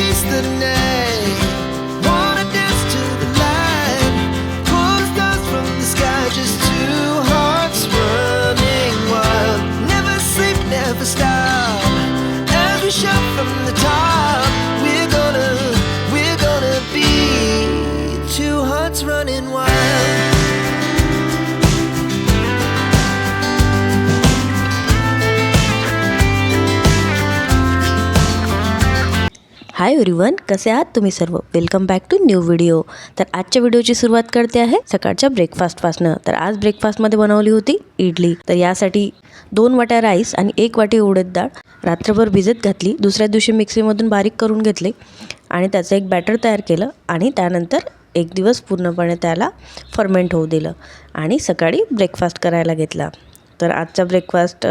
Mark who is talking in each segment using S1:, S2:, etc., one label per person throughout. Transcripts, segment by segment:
S1: The night, wanna dance to the light, from the sky, just two hearts running wild. Never sleep, never stop. As we shout from the top, we're gonna, we're gonna be two hearts running wild.
S2: Hi everyone कसे आहात तुम्ही सर्व? Welcome back to new video तर आजच्या व्हिडिओची सुरुवात करते आहे सकाळच्या ब्रेकफास्टपासनं तर आज ब्रेकफास्टमध्ये बनवली होती इडली. तर यासाठी दोन वाट्या राईस आणि एक वाटी उडद डाळ रात्रभर भिजत घातली. दुसऱ्या दिवशी मिक्सीमधून बारीक करून घेतले आणि त्याचं एक बॅटर तयार केलं आणि त्यानंतर एक दिवस पूर्णपणे त्याला फर्मेंट होऊ दिलं आणि सकाळी ब्रेकफास्ट करायला घेतला. तर आजचा ब्रेकफास्ट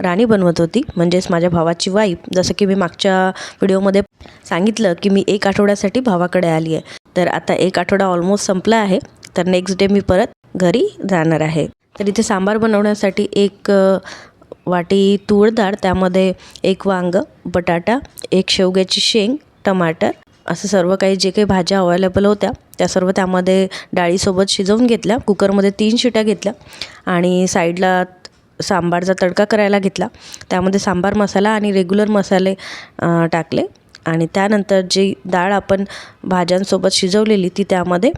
S2: राणी बनवत होती. म्हणजेच माझ्या भावाची वाईफ जसं की मी मागच्या व्हिडिओमध्ये सांगितलं की मी एक आठवड्यासाठी भावाकडे आली आहे. तर आता एक आठवडा ऑलमोस्ट संपला आहे. तर नेक्स्ट डे मी परत घरी जाणार आहे. तर इथे सांबार बनवण्यासाठी एक वाटी तूर डाळ त्यामध्ये एक वांग बटाटा एक शेवग्याची शेंग टमाटर असं सर्व काही जे काही भाज्या अवेलेबल होत्या त्या सर्व त्यामध्ये डाळीसोबत शिजवून घेतल्या. कुकरमध्ये तीन शिट्या घेतल्या आणि साईडला सांबारचा तडका करायला घेतला. त्यामध्ये सांबार मसाला आणि रेग्युलर मसाले टाकले. आणि त्यानंतर जी डाळ आपण भाज्यांसोबत शिजवलेली ती त्यामध्ये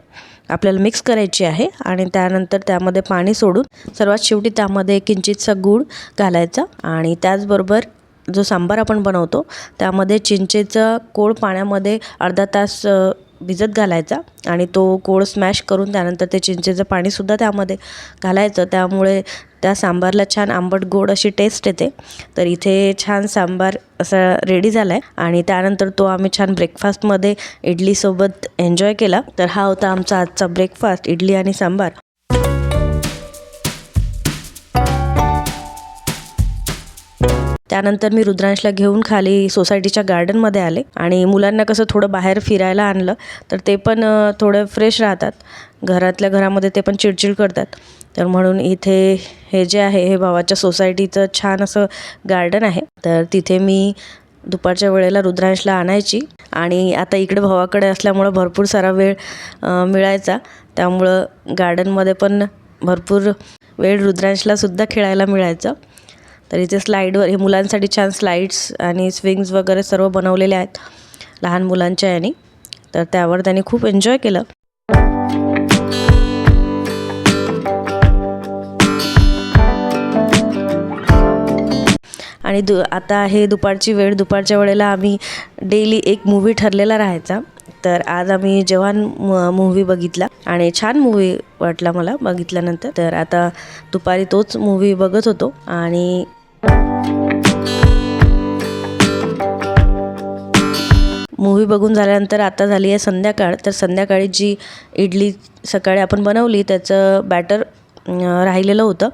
S2: आपल्याला मिक्स करायची आहे. आणि त्यानंतर त्यामध्ये पाणी सोडून सर्वात शेवटी त्यामध्ये किंचितसा गूळ घालायचा. आणि त्याचबरोबर जो सांबार आपण बनवतो त्यामध्ये चिंचेचं कोळ पाण्यामध्ये अर्धा तास भिजत घालायचा आणि तो कोळ स्मॅश करून त्यानंतर ते चिंचेचं पाणीसुद्धा त्यामध्ये घालायचं. त्यामुळे त्या सांबारला छान आंबट गोड अशी टेस्ट येते. तर इथे छान सांबार असा रेडी झाला आहे आणि त्यानंतर तो आम्ही छान ब्रेकफास्टमध्ये इडलीसोबत एन्जॉय केला. तर हा होता आमचा आजचा ब्रेकफास्ट इडली आणि सांबार. त्यानंतर मी रुद्रांशला घेऊन खाली सोसायटीच्या गार्डनमध्ये आले आणि मुलांना कसं थोडं बाहेर फिरायला आणलं तर ते पण थोडं फ्रेश राहतात. घरातल्या घरामध्ये ते पण चिडचिड करतात. तर म्हणून इथे हे जे आहे हे भावाच्या सोसायटीचं छान असं गार्डन आहे. तर तिथे मी दुपारच्या वेळेला रुद्रांशला आणायची आणि आता इकडे भावाकडे असल्यामुळं भरपूर सारा वेळ मिळायचा. त्यामुळं गार्डनमध्ये पण भरपूर वेळ रुद्रांशलासुद्धा खेळायला मिळायचं. तर इथे स्लाईडवर हे मुलांसाठी छान स्लाईड्स आणि स्विंग्स वगैरे सर्व बनवलेले आहेत लहान मुलांच्या याने. तर त्यावर त्यांनी खूप एन्जॉय केलं. आणि दु आता आहे दुपारची वेळ. दुपारच्या वेळेला आम्ही डेली एक मूवी ठरलेला राहायचा. तर आज आम्ही जवान मूव्ही बघितला. आणि छान मूवी वाटला मला बघितल्यानंतर. तर आता दुपारी तोच मूव्ही बघत होतो. आणि मूवी बघून झाल्यानंतर आता झाली आहे संध्याकाळ. तर संध्याकाळी जी इडली सकाळी आपण बनवली त्याचं बॅटर राहिलेलं होतं.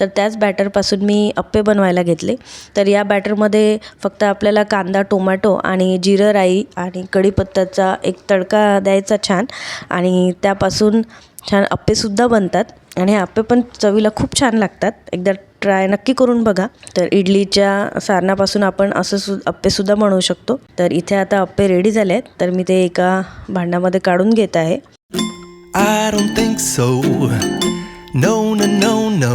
S2: तर त्याच बॅटरपासून मी अप्पे बनवायला घेतले. तर या बॅटरमध्ये फक्त आपल्याला कांदा टोमॅटो आणि जिरं राई आणि कढीपत्त्याचा एक तडका द्यायचा छान. आणि त्यापासून छान अप्पेसुद्धा बनतात. आणि हे अप्पे पण चवीला खूप छान लागतात. एकदा ट्राय नक्की करून बघा तर इडलीच्या सारणापासून आपण असं सु अप्पेसुद्धा बनवू शकतो तर इथे आता अप्पे रेडी झाले आहेत तर मी ते एका भांड्यामध्ये काढून घेत आहे
S1: I don't think so. No, no, no, no.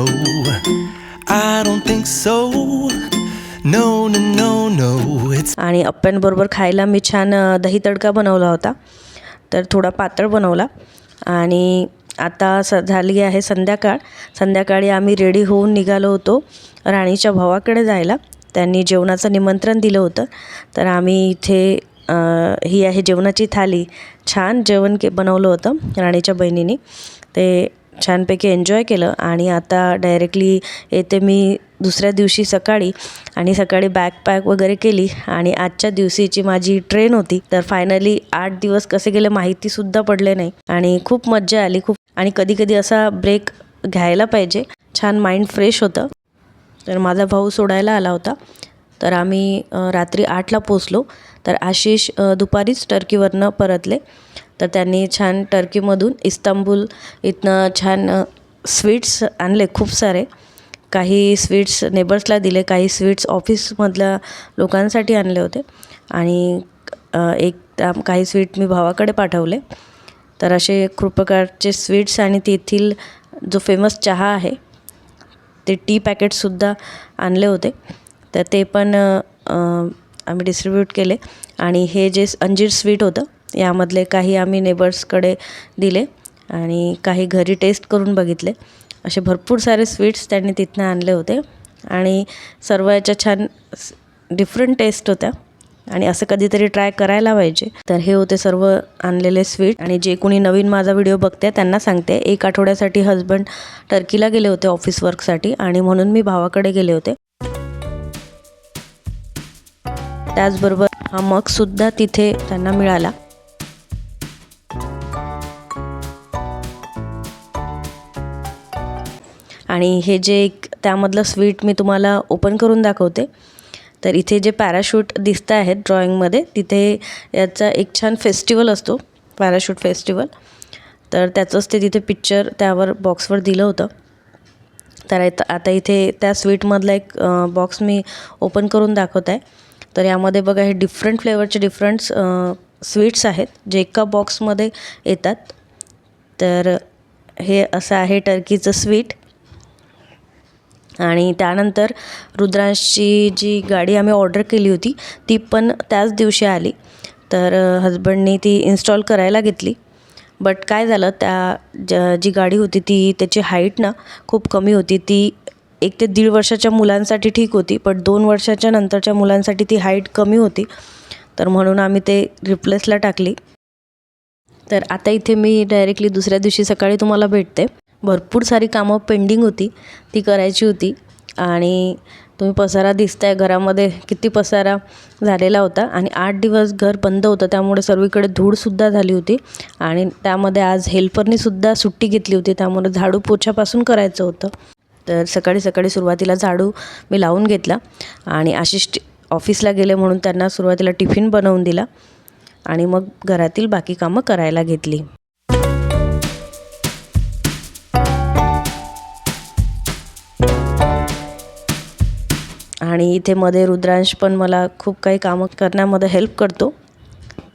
S1: I don't think so. No, no, no, no. It's
S2: आणि अप्प्यांबरोबर खायला मी छान अ, दही तडका बनवला होता तर थोडा पातळ बनवला आणि आता स झाली आहे संध्याकाळ. संध्याकाळी आम्ही रेडी होऊन निघालो होतो राणीच्या भावाकडे जायला. त्यांनी जेवणाचं निमंत्रण दिलं होतं. तर आम्ही इथे ही आहे जेवणाची थाली. छान जेवण के बनवलं होतं राणीच्या बहिणीने. ते छानपैकी एन्जॉय केलं आणि आता डायरेक्टली येते मी दुसऱ्या दिवशी सकाळी आणि सकाळी बॅकपॅक वगैरे केली आणि आजच्या दिवशीची माझी ट्रेन होती. तर फायनली आठ दिवस कसे गेले माहितीसुद्धा पडले नाही आणि खूप मज्जा आली. खूप आणि कधी कधी असा ब्रेक घ्यायला पाहिजे. छान माइंड फ्रेश होतं. तर माझा भाऊ सोडायला आला होता. तर आम्ही रात्री आठला पोचलो तर आशिष दुपारीच टर्कीवरनं परतले. तर त्यांनी छान टर्कीमधून इस्तांबूल इथनं छान स्वीट्स आणले खूप सारे. काही स्वीट्स नेबर्सला दिले काही स्वीट्स ऑफिसमधल्या लोकांसाठी आणले होते. आणि एक त्या काही स्वीट मी भावाकडे पाठवले. तर असे खूप प्रकारचे स्वीट्स आणि तेथील जो फेमस चहा आहे ते टी पॅकेटसुद्धा आणले होते. तर ते पण आम्ही डिस्ट्रीब्यूट केले. आणि हे जे अंजीर स्वीट होतं यामधले काही आम्ही नेबर्सकडे दिले आणि काही घरी टेस्ट करून बघितले. असे भरपूर सारे स्वीट्स त्यांनी तिथनं आणले होते आणि सर्व याच्या छान डिफरंट टेस्ट होत्या. आणि असं कधीतरी ट्राय करायला पाहिजे. तर हे होते सर्व आणलेले स्वीट आणि जे कोणी नवीन माझा व्हिडिओ बघते त्यांना सांगते. एक आठवड्यासाठी हजबंड टर्कीला गेले होते ऑफिस वर्कसाठी आणि म्हणून मी भावाकडे गेले होते. त्याचबरोबर हा मगसुद्धा तिथे त्यांना मिळाला. आणि हे जे एक त्यामधलं स्वीट मी तुम्हाला ओपन करून दाखवते. तर इथे जे पॅराशूट दिसत आहेत ड्रॉइंगमध्ये तिथे याचा एक छान फेस्टिवल असतो पॅराशूट फेस्टिवल. तर त्याचंच ते तिथे पिक्चर त्यावर बॉक्सवर दिलं होतं. तर आता आता इथे त्या स्वीटमधला एक बॉक्स मी ओपन करून दाखवत आहे. तर यामध्ये बघा हे डिफरंट फ्लेवरचे डिफरंट स्वीट्स आहेत जे एका बॉक्समध्ये येतात. तर हे असं आहे टर्कीचं स्वीट. आणि त्यानंतर रुद्रांशची जी गाडी आम्ही ऑर्डर केली होती ती पण त्याच दिवशी आली. तर हजबंडनी ती इन्स्टॉल करायला घेतली. बट काय झालं त्या ज जी गाडी होती ती त्याची हाईट ना खूप कमी होती. ती एक ते दीड वर्षाच्या मुलांसाठी ठीक होती पण दोन वर्षाच्या नंतरच्या मुलांसाठी ती हाईट कमी होती. तर म्हणून आम्ही ते रिप्लेसला टाकली. तर आता इथे मी डायरेक्टली दुसऱ्या दिवशी सकाळी तुम्हाला भेटते. भरपूर सारी कामं पेंडिंग होती ती करायची होती. आणि तुम्ही पसारा दिसताय घरामध्ये किती पसारा झालेला होता. आणि आठ दिवस घर बंद होतं त्यामुळे सर्वीकडे धूळसुद्धा झाली होती. आणि त्यामध्ये आज हेल्परनीसुद्धा सुट्टी घेतली होती त्यामुळे झाडू पोछापासून करायचं होतं. तर सकाळी सकाळी सुरुवातीला झाडू मी लावून घेतला आणि आशिष ऑफिसला गेले म्हणून त्यांना सुरुवातीला टिफिन बनवून दिला. आणि मग घरातील बाकी कामं करायला घेतली. आणि इथे मध्ये रुद्रांश पण मला खूप काही कामं करण्यामध्ये हेल्प करतो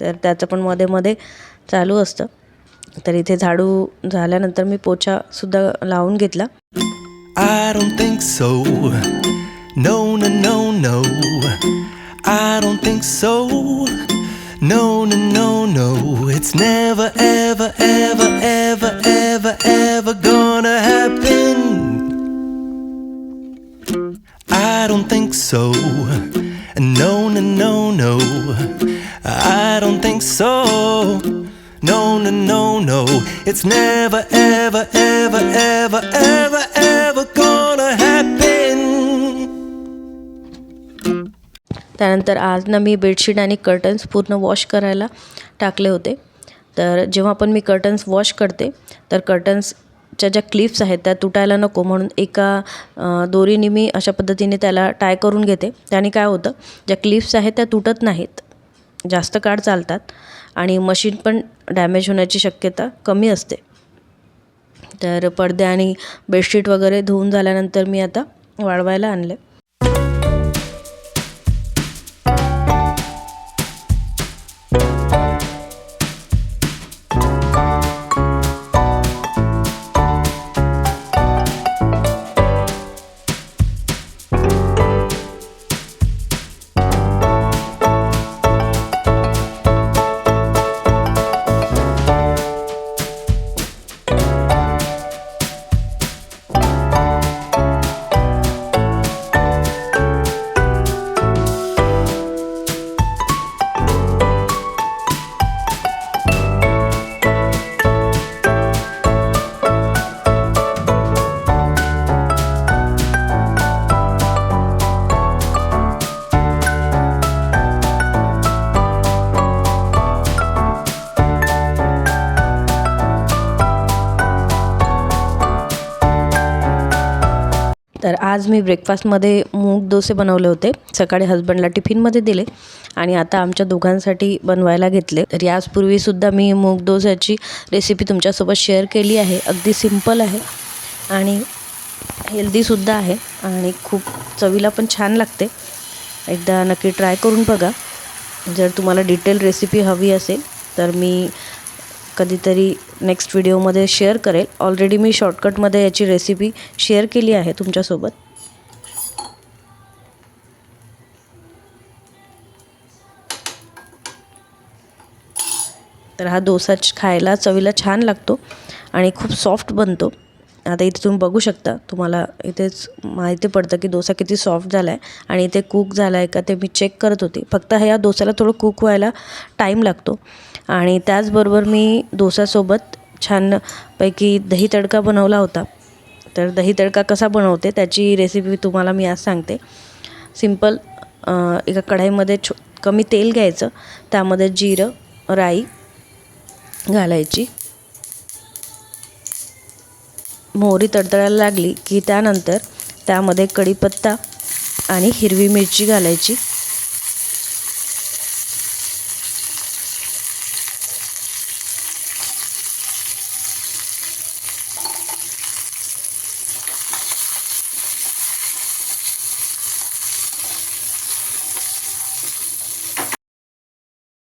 S2: तर त्याचं पण मध्ये मध्ये चालू असतं तर इथे झाडू झाल्यानंतर मी पोछासुद्धा लावून घेतला
S1: I don't think so. No, no, no, no. I don't think so. No, no, no, no. It's never, ever, ever, so. No, no, no, no. It's never, ever, ever, ever, ever, ever gonna happen.
S2: त्यानंतर आज ना मी bedsheet आणि curtains पूर्ण wash करायला टाकले होते तर जेव्हा पण मी कर्टन्स वॉश करते तर कर्टन्सच्या ज्या क्लिप्स आहेत त्या तुटायला नको म्हणून एका दोरीने मी अशा पद्धतीने त्याला टाय करून घेते त्याने काय होतं ज्या क्लिप्स आहेत त्या तुटत नाहीत जास्त काळ चालतात आणि मशीन पण डॅमेज होण्याची शक्यता कमी असते. तर पडदे आणि बेडशीट वगैरे धुवून झाल्यानंतर मी आता वाळवायला आणले आज मी ब्रेकफास्टमध्ये मूग डोसे बनवले होते. सकाळी हजबंडला टिफिनमध्ये दिले आणि आता आमच्या दोघांसाठी बनवायला घेतले. तर याचपूर्वीसुद्धा मी मूग डोस्याची रेसिपी तुमच्यासोबत शेअर केली आहे. अगदी सिंपल आहे आणि हेल्दीसुद्धा आहे आणि खूप चवीला पण छान लागते. एकदा नक्की ट्राय करून बघा. जर तुम्हाला डिटेल रेसिपी हवी असेल तर मी कधीतरी नेक्स्ट व्हिडिओमध्ये शेअर करेल. ऑलरेडी मी शॉर्टकटमध्ये याची रेसिपी शेअर केली आहे तुमच्यासोबत. तर हा डोसा खायला चवीला छान लागतो आणि खूप सॉफ्ट बनतो. आता इथे तुम्ही बघू शकता तुम्हाला इथेच माहिती पडतं की डोसा किती सॉफ्ट झाला आहे आणि इथे कुक झाला आहे का ते मी चेक करत होते. फक्त ह्या डोसाला थोडं कुक व्हायला टाईम लागतो. आणि त्याचबरोबर मी डोसासोबत छानपैकी दही तडका बनवला होता. तर दही तडका कसा बनवते त्याची रेसिपी तुम्हाला मी आज सांगते. सिंपल एका कढाईमध्ये छो कमी तेल घ्यायचं. त्यामध्ये जिरं राई घालायची. मोहरी तडतडायला लागली की त्यानंतर त्यामध्ये कढीपत्ता आणि हिरवी मिरची घालायची.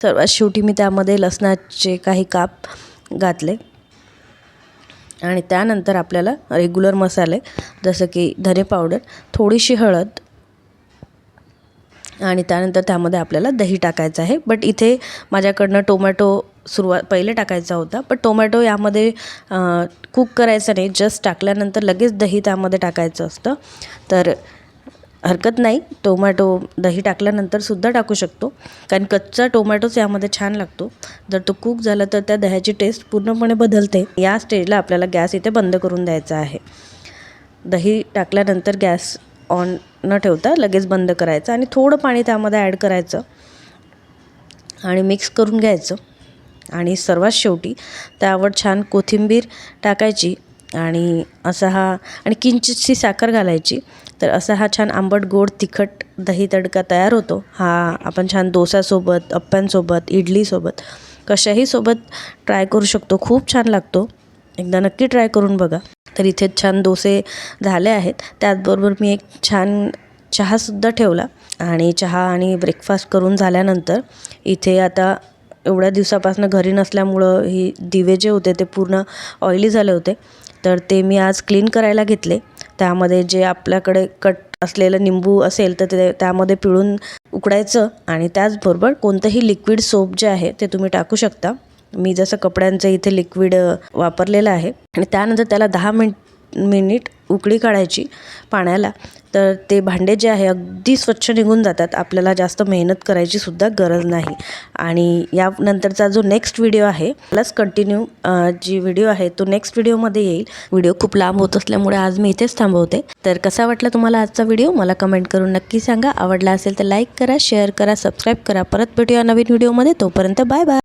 S2: सर्वात शेवटी मी त्यामध्ये लसणाचे काही काप घातले. आणि त्यानंतर आपल्याला रेग्युलर मसाले जसं की धने पावडर थोडीशी हळद आणि त्यानंतर त्यामध्ये आपल्याला दही टाकायचं आहे. बट इथे माझ्याकडनं टोमॅटो सुरुवात पहिले टाकायचा होता. पण टोमॅटो यामध्ये कुक करायचं नाही. जस्ट टाकल्यानंतर लगेच दही त्यामध्ये टाकायचं असतं. तर हरकत नाही. टोमॅटो दही टाकल्यानंतर सुद्धा टाकू शकतो. कारण कच्चा टोमॅटोच यामध्ये छान लागतो. जर तो कुक झाला तर त्या दह्याची टेस्ट पूर्णपणे बदलते. या स्टेजला आपल्याला गॅस इथे बंद करून द्यायचा आहे. दही टाकल्यानंतर गॅस ऑन न ठेवता लगेच बंद करायचं आणि थोडं पाणी त्यामध्ये ॲड करायचं. आणि मिक्स करून घ्यायचं. आणि सर्वात शेवटी त्यावर छान कोथिंबीर टाकायची. आणि असा हा आणि किंचितशी साखर घालायची. तर असा हा छान आंबट गोड तिखट दही तडका तयार होतो. हा आपण छान डोसासोबत अप्प्यांसोबत इडलीसोबत कशाही सोबत ट्राय करू शकतो. खूप छान लागतो. एकदा नक्की ट्राय करून बघा. तर इथे छान डोसे झाले आहेत. त्याचबरोबर मी एक छान चहासुद्धा ठेवला. आणि चहा आणि ब्रेकफास्ट करून झाल्यानंतर इथे आता एवढ्या दिवसापासून घरी नसल्यामुळं ही दिवे जे होते ते पूर्ण ऑइली झाले होते. तर ते मी आज क्लीन करायला घेतले. त्यामध्ये जे आपल्याकडे कट असलेलं निंबू असेल तर ते त्यामध्ये पिळून उकडायचं आणि त्याचबरोबर कोणतंही लिक्विड सोप जे आहे ते तुम्ही टाकू शकता. मी जसं कपड्यांचं इथे लिक्विड वापरलेलं आहे. आणि त्यानंतर त्याला दहा मिन मिनिट उकळी काढायची पाण्याला तर ते भांडे जे आहे अगदी स्वच्छ निघून जातात. आपल्याला जास्त मेहनत करायची सुद्धा गरज नाही. आणि यानंतरचा जो नेक्स्ट व्हिडिओ आहे प्लस कंटिन्यू जी व्हिडिओ आहे तो नेक्स्ट व्हिडिओमध्ये येईल. व्हिडिओ खूप लांब होत असल्यामुळे आज मी इथेच थांबवते. तर कसा वाटला तुम्हाला आजचा व्हिडिओ मला कमेंट करून नक्की सांगा. आवडला असेल तर लाईक करा शेअर करा सबस्क्राईब करा. परत भेटूया नवीन व्हिडिओमध्ये तोपर्यंत बाय बाय